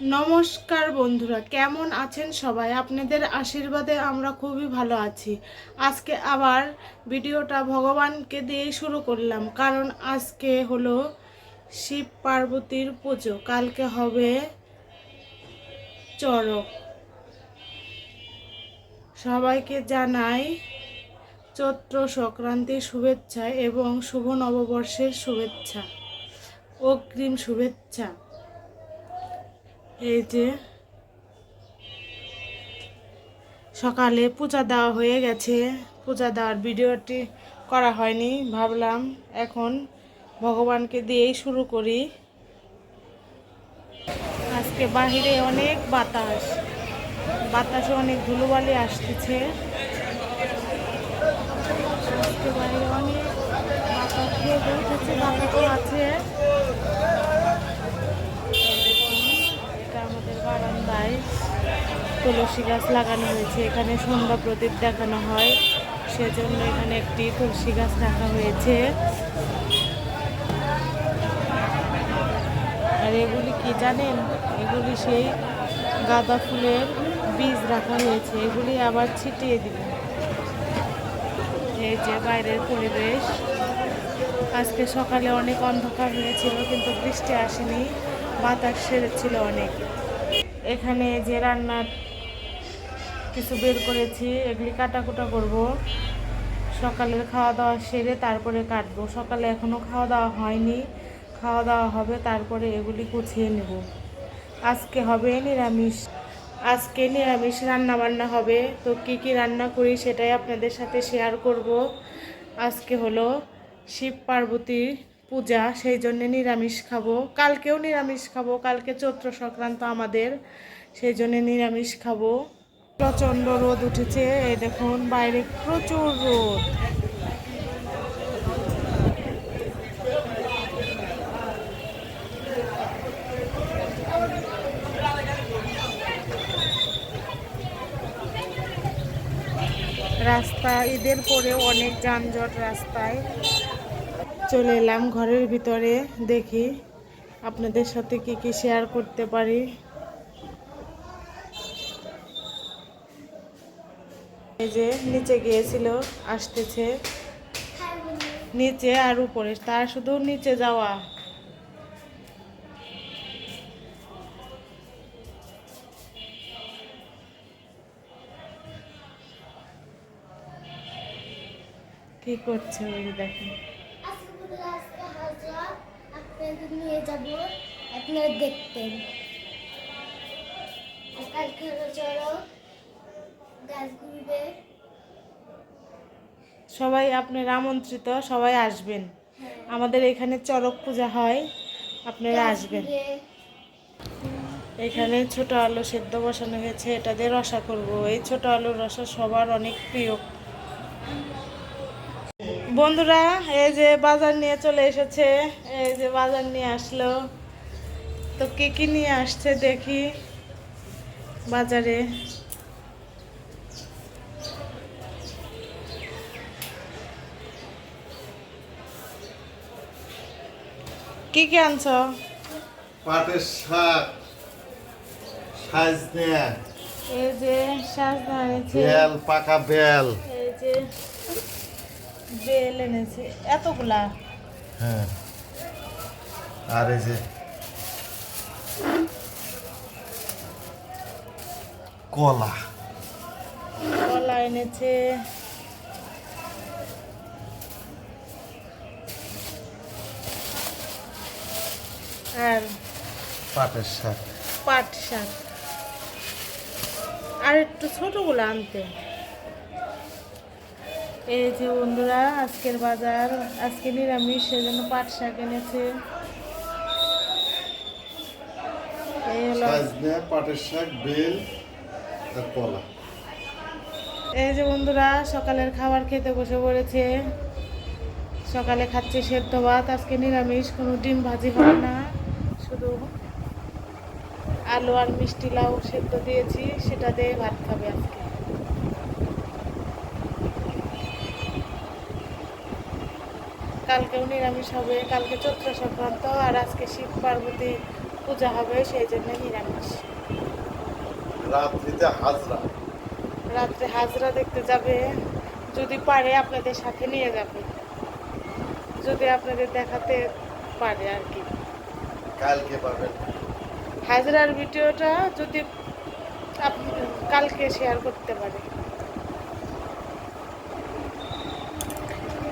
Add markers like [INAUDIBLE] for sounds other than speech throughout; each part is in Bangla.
নমস্কার বন্ধুরা, কেমন আছেন সবাই? আপনাদের আশীর্বাদে আমরা খুবই ভালো আছি। আজকে আবার ভিডিওটা ভগবানকে দিয়েই শুরু করলাম, কারণ আজকে হলো শিব পার্বতীর পুজো, কালকে হবে চড়ক। সবাইকে জানাই চৈত্র সংক্রান্তির শুভেচ্ছা এবং শুভ নববর্ষের শুভেচ্ছা, অগ্রিম শুভেচ্ছা। এই যে সকালে পূজা দেওয়া হয়ে গেছে। পূজা দেওয়ার ভিডিওটি করা হয়নি, ভাবলাম এখন ভগবানকে দিয়েই শুরু করি। আজকে বাহিরে অনেক বাতাস, বাতাসে অনেক ধুলোবালি আসতেছে। আজকে বাইরে অনেক বাতাস আছে এটা আমাদের বারান্দায় তুলসী গাছ লাগানো হয়েছে। এখানে সন্ধ্যা প্রদীপ দেখানো হয়। সেজন্য এখানে একটি তুলসী গাছ রাখা হয়েছে। আর এগুলি কি জানেন? এগুলি সেই গাঁদা ফুলের বীজ রাখা হয়েছে। এগুলি আবার ছিটিয়ে দিব। এই যে বাইরের পরিবেশ। আজকে সকালে অনেক অন্ধকার হয়েছিল, কিন্তু বৃষ্টি আসেনি। বাতাস সেরেছিল অনেক। এখানে যে রান্নার কিছু বের করেছি, এগুলি কাটাকুটা করব। সকালের খাওয়া দাওয়া সেরে তারপরে কাটবো। সকালে এখনও খাওয়া দাওয়া হয়নি। খাওয়া দাওয়া হবে, তারপরে এগুলি গুছিয়ে নেব। আজকে হবে নিরামিষ। আজকে নিরামিষ রান্না বান্না হবে। তো কি কি রান্না করি সেটাই আপনাদের সাথে শেয়ার করব। আজকে হলো শিব পার্বতীর পূজা, সেই জন্যে নিরামিষ খাব। কালকেও নিরামিষ খাব, কালকে চৈত্র সংক্রান্ত আমাদের। সেই জন্যে নিরামিষ খাব। প্রচণ্ড রোদ উঠেছে। এই দেখুন, বাইরে প্রচুর রোদ। রাস্তা, ঈদের পরেও অনেক যানজট রাস্তায়। চলে এলাম ঘরের ভিতরে, দেখি আপনাদের সাথে কি কি শেয়ার করতে পারি। এই যে নিচে গিয়েছিল, আসতেছে। নিচে আর উপরে, তার শুধু নিচে যাওয়া। কি করছে ওই দেখেন আপনাদের নিয়ে যাব, আপনারা দেখতেন কালকে চলো। সবাই আপনারা আমন্ত্রিত সবাই আসবেন। আমাদের এখানে চড়ক পূজা হয় আপনারা আসবেন। এখানে ছোট আলু সেদ্ধ বসানো হয়েছে এটা দিয়ে রসা করব। এই ছোট আলুর রসা সবার অনেক প্রিয়। বন্ধুরা এই যে বাজার নিয়ে চলে এসেছে এই যে বাজার নিয়ে আসলো। তো কি কি নিয়ে আসছে দেখি বাজারে। কি কি আনছো? পাটের শাক সাজনে এই যে সাজনা এনেছে। বেল পাকা বেল। এই যে বেল এনেছে এতগুলা। হ্যাঁ। আর এই যে কলা। কলা এনেছে। আর পাটের শাক। পাট শাক আর একটু ছোটগুলো আনতে। এই যে বন্ধুরা আজকের বাজার আজকে নিরামিষ সেজন্য পাট শাক এনেছে। এই হলো পাটের শাক বেল আর কলা। এই যে বন্ধুরা সকালের খাবার খেতে বসে পড়েছে। সকালে খাচ্ছে সেদ্ধ ভাত আজকে নিরামিষ কোনো ডিম ভাজি হবে না। শুধু আলু আর মিষ্টি লাউ সেদ্ধ দিয়েছি সেটা দিয়ে ভাত খাবে আজকে। কালকেও নিরামিষ হবে কালকে চৈত্র সংক্রান্ত আর আজকে শিব পার্বতী পূজা হবে সেই জন্য নিরামিষ। রাত্রিতে হাজরা। রাত্রে হাজরা দেখতে যাবে যদি পারে আপনাদের সাথে নিয়ে যাবে। যদি আপনাদের দেখাতে পারে আর কি। কালকে পাবেন। হাজরার ভিডিওটা যদি কালকে শেয়ার করতে পারে।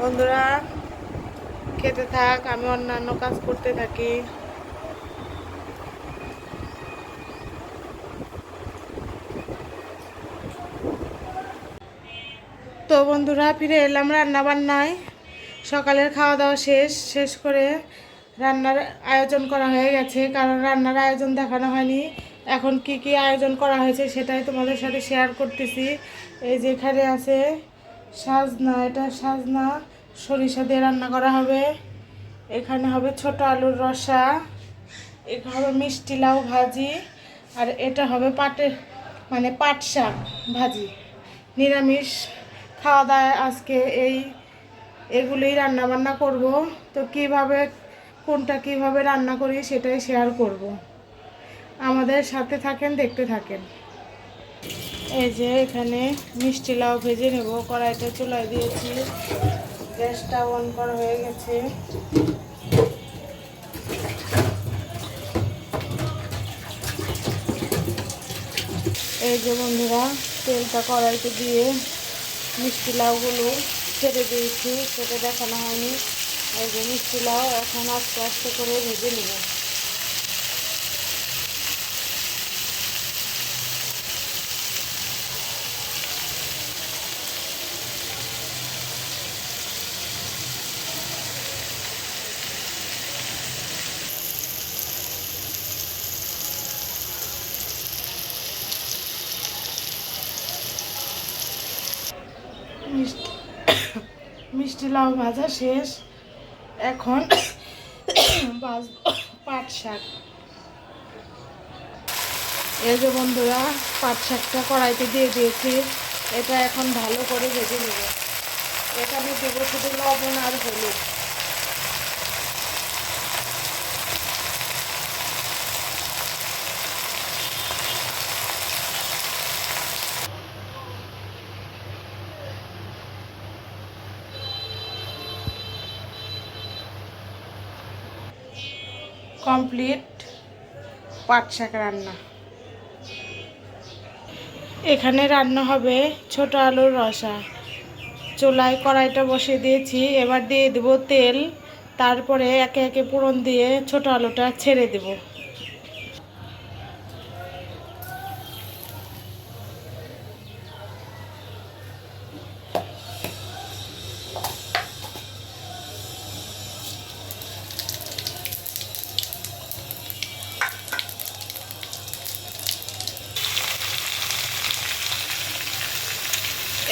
বন্ধুরা, খেতে থাক, আমি অন্যান্য কাজ করতে থাকি। তো বন্ধুরা, ফিরে এলাম রান্না বান্নায় সকালের খাওয়া দাওয়া শেষ শেষ করে রান্নার আয়োজন করা হয়ে গেছে, কারণ রান্নার আয়োজন দেখানো হয়নি। এখন কি কি আয়োজন করা হয়েছে সেটাই তোমাদের সাথে শেয়ার করতেছি। এই যেখানে আছে সাজনা, এটা সাজনা, সরিষা দিয়ে রান্না করা হবে। এখানে হবে ছোট আলুর রসা এখানে হবে মিষ্টি লাউ ভাজি, আর এটা হবে পাটের মানে পাট শাক ভাজি। নিরামিষ খাওয়া দাওয়া আজকে এই, এগুলোই রান্না বান্না করব। তো কীভাবে কোনটা কীভাবে রান্না করি সেটাই শেয়ার করব। আমাদের সাথে থাকেন, দেখতে থাকেন। এই যে এখানে মিষ্টি লাউ ভেজে নেব কড়াইটা চুলাই দিয়েছি। গ্যাসটা অন করা হয়ে গেছে। এই যে বন্ধুরা, তেলটা কড়াইতে দিয়ে মিষ্টি লাউগুলো ছেড়ে দিয়েছি সেটা দেখানো হয়নি। এই লাউ এখন আস্তে আস্তে করে ভেজে নেব। [COUGHS] মিষ্টি লাউ ভাজা শেষ। এখন পাট শাক। এই যে বন্ধুরা, পাট শাকটা কড়াইতে দিয়ে দিয়েছি। এটা এখন ভালো করে ভেজে নেব। এখানে দেবো শুধু লবণ আর হলুদ। কমপ্লিট পাট শাক রান্না। এখানে রান্না হবে ছোট আলুর রসা। চুলায় কড়াইটা বসিয়ে দিয়েছি, এবার দিয়ে দেব তেল। তারপরে একে একে পুরন দিয়ে ছোট আলুটা ছেড়ে দেব।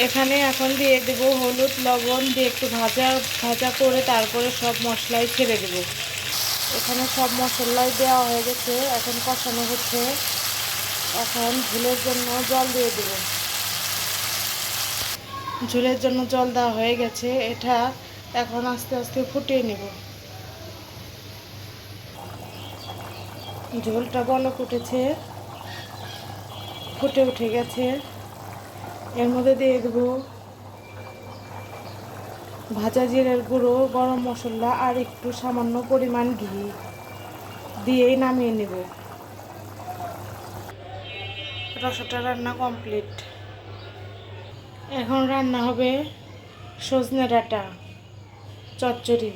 এখানে এখন দিয়ে দেবো হলুদ, লবণ দিয়ে একটু ভাজা ভাজা করে তারপরে সব মশলাই ছেড়ে দেব। এখানে সব মশলাই দেওয়া হয়ে গেছে, এখন কষানো হচ্ছে। এখন ঝুলের জন্য জল দিয়ে দেব। ঝুলের জন্য জল দেওয়া হয়ে গেছে, এটা এখন আস্তে আস্তে ফুটিয়ে নেব। ঝোলটা বলক উঠেছে, ফুটে উঠে গেছে। এর মধ্যে দিয়ে দেবো ভাজা জিরের গুঁড়ো, গরম মশলা আর একটু সামান্য পরিমাণ ঘি দিয়েই নামিয়ে নেব। রসটা রান্না কমপ্লিট এখন রান্না হবে সজনে ডাঁটা, চচ্চড়ি।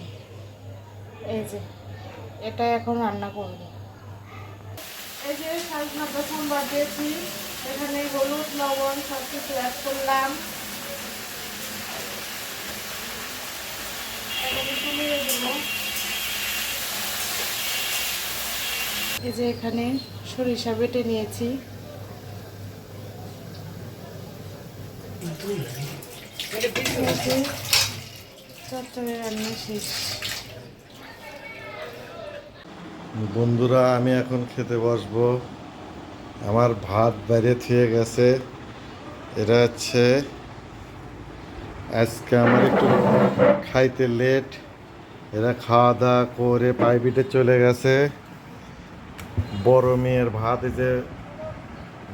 এই যে, এটা এখন রান্না করব। এই যে সাজনাটা সোমবার দিয়েছি। এখানে হলুদ, লবণ সব কিছু অ্যাড করলাম এই যে এখানে সরিষা বেটে নিয়েছি। বন্ধুরা, আমি এখন খেতে বসবো। আমার ভাত বাইরে থুয়ে গেছে। এটা হচ্ছে, আজকে আমার একটু খাইতে লেট এরা খাওয়া দাওয়া করে প্রাইভেটে চলে গেছে। বড় মেয়ের ভাত এই যে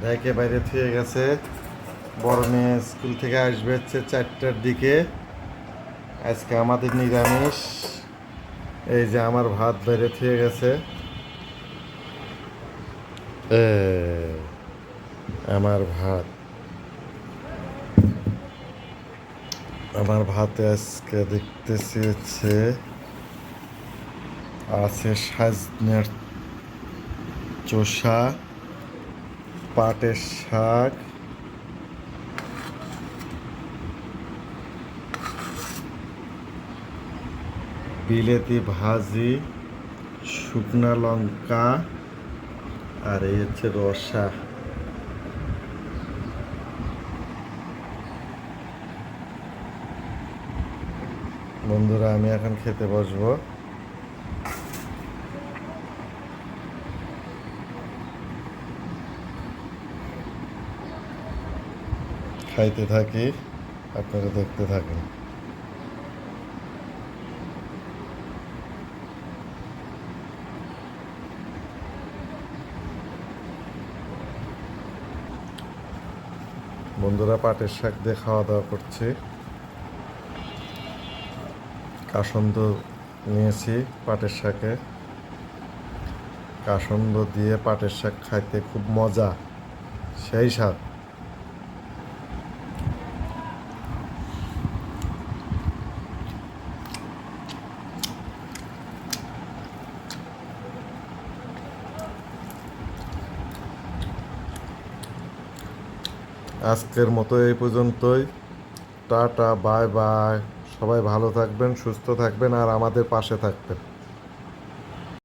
ডাইকে বাইরে থুয়ে গেছে। বড় মেয়ে স্কুল থেকে আসবে হচ্ছে চারটার দিকে। আজকে আমাদের নিরামিষ। এই যে আমার ভাত বাইরে থুয়ে গেছে। আমার ভাত। আমার ভাতে আজকে দেখতেছি হচ্ছে, আছে সাজনের চোষা, পাটের শাক, বিলেতি ভাজি, শুকনা লঙ্কা আর এই হচ্ছে রসা। বন্ধুরা আমি এখন খেতে বসবো। খাইতে থাকি আপনারা দেখতে থাকেন। বন্ধুরা পাটের শাক দিয়ে খাওয়া দাওয়া করছে। কাসন্দ নিয়েছি পাটের শাকে। কাসন্দ দিয়ে পাটের শাক খাইতে খুব মজা, সেই স্বাদ। আজকের মতো এই পর্যন্তই। Tata, bye bye. সবাই ভালো থাকবেন, সুস্থ থাকবেন, আর আমাদের পাশে থাকবেন।